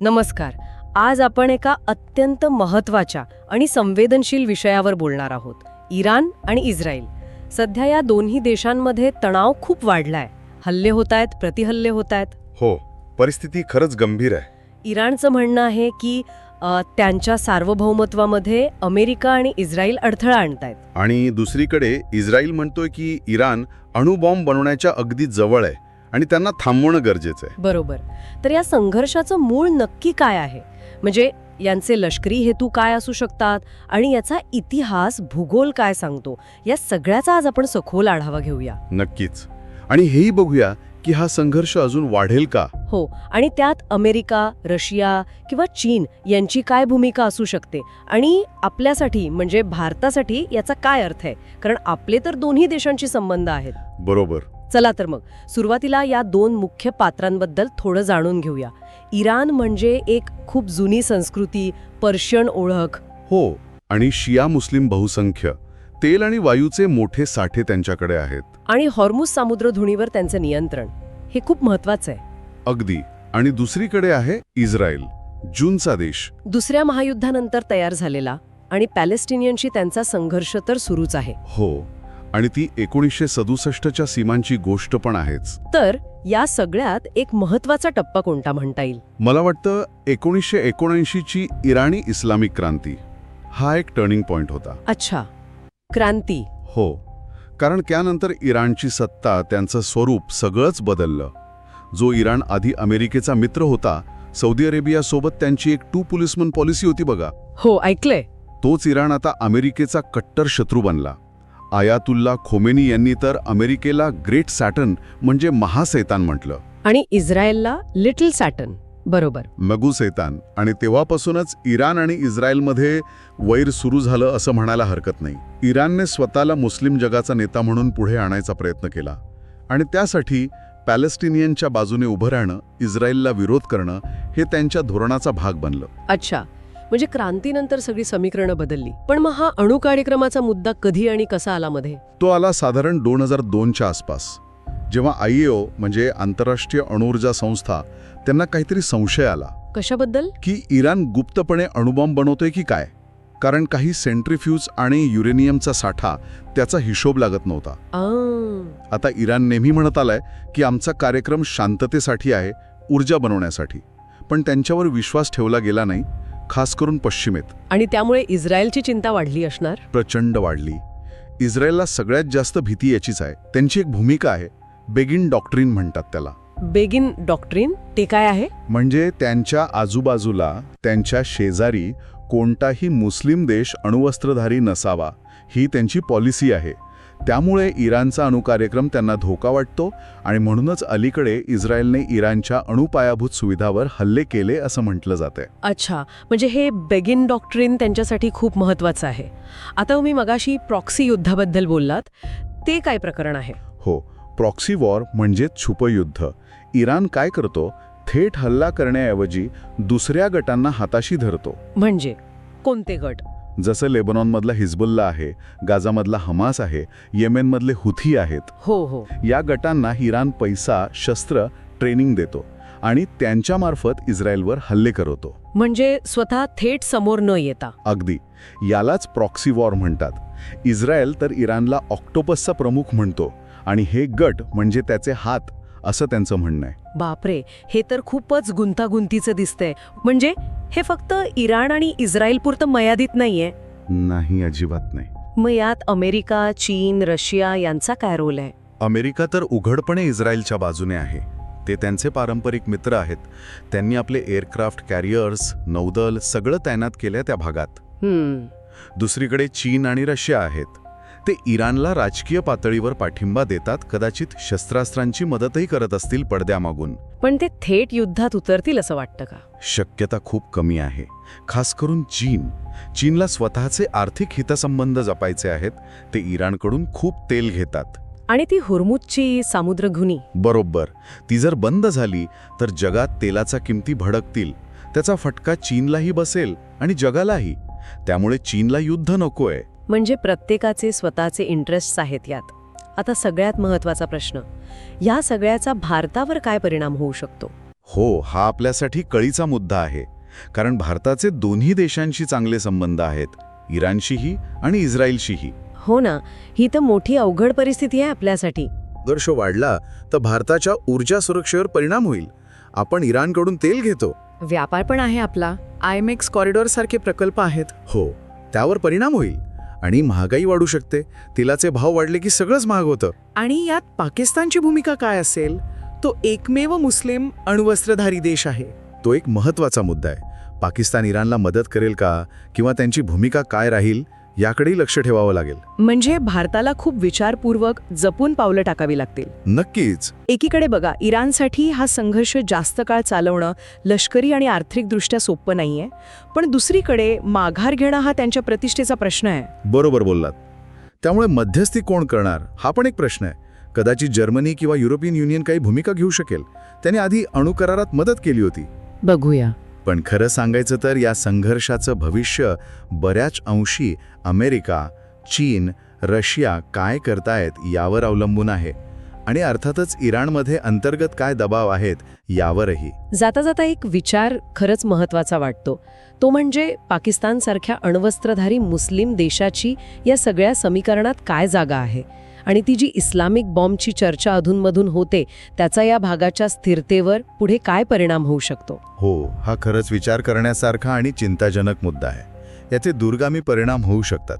नमस्कार. आज आपण एका अत्यंत महत्त्वाच्या आणि संवेदनशील विषयावर बोलणार आहोत. इराण आणि इस्रायल. सध्या या दोन्ही देशांमध्ये तणाव खूप वाढलाय. हल्ले होत आहेत प्रतिहल्ले होत आहेत हो परिस्थिती खरंच गंभीर आहे. इराणचं म्हणणं आहे की अ, त्यांच्या सार्वभौमत्वामध्ये अमेरिका आणि इस्रायल अडथळा आणतायत. आणि दुसरीकडे इस्रायल म्हणतोय की इराण अणुबॉम्ब बनवण्याच्या अगदी जवळ आहे. आणि त्यांना थांबवणं गरजेचं आहे. बरोबर. तर या संघर्षाचं मूळ नक्की काय आहे? म्हणजे यांचे लष्करी हेतू काय असू शकतात आणि याचा इतिहास भूगोल काय सांगतो? या सगळ्याचा आज आपण सखोल आढावा घेऊया. नक्कीच. आणि हेही बघूया की हा संघर्ष अजून वाढेल का? हो. आणि त्यात अमेरिका रशिया किंवा चीन यांची काय भूमिका असू शकते? आणि आपल्यासाठी म्हणजे भारतासाठी याचा काय अर्थ आहे? कारण आपले तर दोन्ही देशांशी संबंध आहेत. बरोबर. चला तर मग. सुरुवातीला या दोन मुख्य पात्रांबद्दल थोडं जाणून घेऊया. इराण म्हणजे एक खूप जुनी संस्कृती पर्शियन ओळख. हो आणि शिया मुस्लिम बहुसंख्य. तेल आणि वायूचे मोठे साठे त्यांच्याकडे आहेत. आणि हॉर्मुस सामुद्रधुनीवर त्यांचं नियंत्रण. हे खूप महत्वाचं आहे. अगदी. आणि दुसरीकडे आहे इस्रायल जूनचा देश. दुसऱ्या महायुद्धानंतर तयार झालेला आणि पॅलेस्टिनियनशी त्यांचा संघर्ष तर सुरूच आहे. हो. आणि ती एकोणीसशे सदुसष्टच्या सीमांची गोष्ट पण आहेच. तर या सगळ्यात एक महत्त्वाचा टप्पा कोणता म्हणता येईल? मला वाटतं एकोणीसशे एकोणऐंशीची इराणी इस्लामिक क्रांती. हा एक टर्निंग पॉइंट होता. अच्छा. क्रांती. हो. कारण त्यानंतर इराणची सत्ता त्यांचं स्वरूप सगळंच बदललं. जो इराण आधी अमेरिकेचा मित्र होता सौदी अरेबियासोबत त्यांची एक टू पोलिसमन पॉलिसी होती बघा. हो ऐकलंय. तोच इराण आता अमेरिकेचा कट्टर शत्रू बनला. आयातुल्ला खोमेनी यांनी तर अमेरिकेला ग्रेट सॅटन म्हणजे महासैतान म्हटलं. आणि इस्रायलला लिटल सॅटन बरोबर. मगू सैतान आणि तेव्हापासूनच इराण आणि इस्रायलमध्ये वैर सुरू झालं असं म्हणायला हरकत नाही. इराणने स्वतःला मुस्लिम जगाचा नेता म्हणून पुढे आणायचा प्रयत्न केला. आणि त्यासाठी पॅलेस्टिनियनच्या बाजूने उभं राहणं इस्रायलला विरोध करणं हे त्यांच्या धोरणाचा भाग बनलं. अच्छा. म्हणजे क्रांतीनंतर सगळी समीकरणं बदलली. पण मग हा अणु कार्यक्रमाचा मुद्दा कधी आणि कसा आला मध्ये तो आला साधारण दोन हजार दोनच्या आसपास. जेव्हा आय म्हणजे आंतरराष्ट्रीय अणुऊर्जा संस्था त्यांना काहीतरी संशय आला. कशाबद्दल? की इराण गुप्तपणे अणुबॉम्ब बनवतोय की काय? कारण काही सेंट्रिफ्यूज आणि युरेनियमचा साठा त्याचा हिशोब लागत नव्हता. आता इराण नेहमी म्हणत आलाय की आमचा कार्यक्रम शांततेसाठी आहे ऊर्जा बनवण्यासाठी. पण त्यांच्यावर विश्वास ठेवला गेला नाही. खास करून पश्चिमेत. आणि त्यामुळे इस्रायलची चिंता वाढली असणार? प्रचंड वाढली. इस्रायलला सगळ्यात जास्त भीती याचीच आहे. त्यांची एक भूमिका आहे. बेगिन डॉक्ट्रीन म्हणतात त्याला. Begin doctrine? ते काय आहे? म्हणजे त्यांच्या आजूबाजूला त्यांच्या शेजारी कोणताही मुस्लिम देश अणुवस्त्रधारी नसावा ही त्यांची पॉलिसी आहे. त्यामुळे इराणचा अणुकार्यक्रम त्यांना धोका वाटतो आणि म्हणूनच अलीकडे इस्रायलने इराणच्या अणुपायाभूत सुविधावर हल्ले केले असं म्हटलं जातंय. अच्छा म्हणजे हे बेगिन डॉक्ट्रिन त्यांच्यासाठी खूप महत्वाचं आहे. आता तुम्ही मगाशी प्रॉक्सी युद्धाबद्दल बोललात. ते काय प्रकरण आहे? हो प्रॉक्सी वॉर म्हणजेच छुपयुद्ध इराण काय करतो? थेट हल्ला करण्याऐवजी दुसऱ्या गटांना हाताशी धरतो. म्हणजे? कोणते गट? जसं लेबनॉनमधला हिजबुल्ला आहे गाझामधला हमास आहे येमेनमधले हुथी आहेत. हो हो. या गटांना इराण पैसा शस्त्र ट्रेनिंग देतो आणि त्यांच्यामार्फत इस्रायलवर हल्ले करवतो म्हणजे स्वतः थेट समोर न येता. अगदी. यालाच प्रॉक्सी वॉर म्हणतात. इस्रायल तर इराणला ऑक्टोपसचा प्रमुख म्हणतो आणि हे गट म्हणजे त्याचे हात. असं त्यांचं म्हणणं आहे. बापरे हे तर खूपच गुंतागुंतीचं दिसतंय. म्हणजे हे फक्त इराण आणि इस्रायल पुरतं मर्यादित नाहीये? नाही अजिबात नाही. मग यात अमेरिका चीन रशिया यांचा काय रोल आहे? अमेरिका तर उघडपणे इस्रायलच्या बाजूने आहे. ते त्यांचे पारंपरिक मित्र आहेत. त्यांनी आपले एअरक्राफ्ट कॅरियर्स नौदल सगळं तैनात केलं त्या भागात. हम्म. दुसरीकडे चीन आणि रशिया आहेत. ते इराणला राजकीय पातळीवर पाठिंबा देतात कदाचित शस्त्रास्त्रांची मदतही करत असतील पडद्यामागून. पण ते थेट युद्धात उतरतील असं वाटतं का? शक्यता खूप कमी आहे. खास करून चीन. चीनला स्वतःचे आर्थिक हितसंबंध जपायचे आहेत ते इराणकडून खूप तेल घेतात. आणि ती हुरमुजची सामुद्रघुनी. बरोबर. ती जर बंद झाली तर जगात तेलाचा किमती भडकतील. त्याचा फटका चीनलाही बसेल आणि जगालाही. त्यामुळे चीनला युद्ध नकोय. म्हणजे प्रत्येकाचे स्वतःचे इंटरेस्ट आहेत यात. आता सगळ्यात महत्त्वाचा प्रश्न या सगळ्याचा भारतावर काय परिणाम होऊ शकतो? हो हा आपल्यासाठी कळीचा मुद्दा आहे कारण भारताचे दोन्ही देशांशी चांगले संबंध आहेत इराणशीही आणि इस्रायलशीही. हो ना ही तर मोठी अवघड परिस्थिती आहे आपल्यासाठी. संघर्ष वाढला तर भारताच्या ऊर्जा सुरक्षेवर परिणाम होईल. आपण इराणकडून तेल घेतो. व्यापार पण आहे आपला. आय एम एक्स कॉरिडॉर सारखे प्रकल्प आहेत. हो त्यावर परिणाम होईल. आणि महागाई वाढू शकते. तेलाचे भाव वाढले की सगळंच महाग होतं. आणि यात पाकिस्तानची भूमिका काय असेल? तो एकमेव मुस्लिम अण्वस्त्रधारी देश आहे. तो एक महत्त्वाचा मुद्दा आहे. पाकिस्तान इराणला मदत करेल का? किंवा त्यांची भूमिका काय राहील? याकडेही लक्ष ठेवावं लागेल. म्हणजे भारताला खूप विचारपूर्वक जपून पावलं टाकावी लागतील. नक्कीच. एकीकडे बघा इराणसाठी हा संघर्ष जास्त काळ चालवणं लष्करी आणि आर्थिकदृष्ट्या सोपं नाहीये. पण दुसरीकडे माघार घेणं हा त्यांच्या प्रतिष्ठेचा प्रश्न आहे. बरोबर बोललात. त्यामुळे मध्यस्थी कोण करणार? हा पण एक प्रश्न आहे. कदाचित जर्मनी किंवा युरोपियन युनियन काही भूमिका घेऊ शकेल. त्याने आधी अणुकरारात मदत केली होती. बघूया. पण खरं सांगायचं तर या संघर्षाचं भविष्य बऱ्याच अंशी अमेरिका चीन रशिया काय करतायत यावर अवलंबून आहे. आणि अर्थातच इराणमध्ये अंतर्गत काय दबाव आहेत यावरही. जाता जाता एक विचार खरंच महत्त्वाचा वाटतो. तो म्हणजे पाकिस्तानसारख्या अण्वस्त्रधारी मुस्लिम देशाची या सगळ्या समीकरणात काय जागा आहे? आणि ती जी इस्लामिक बॉम्बची चर्चा अधूनमधून होते त्याचा या भागाच्या स्थिरतेवर पुढे काय परिणाम होऊ शकतो? हो हा खरंच विचार करण्यासारखा आणि चिंताजनक मुद्दा आहे. याचे दूरगामी परिणाम होऊ शकतात.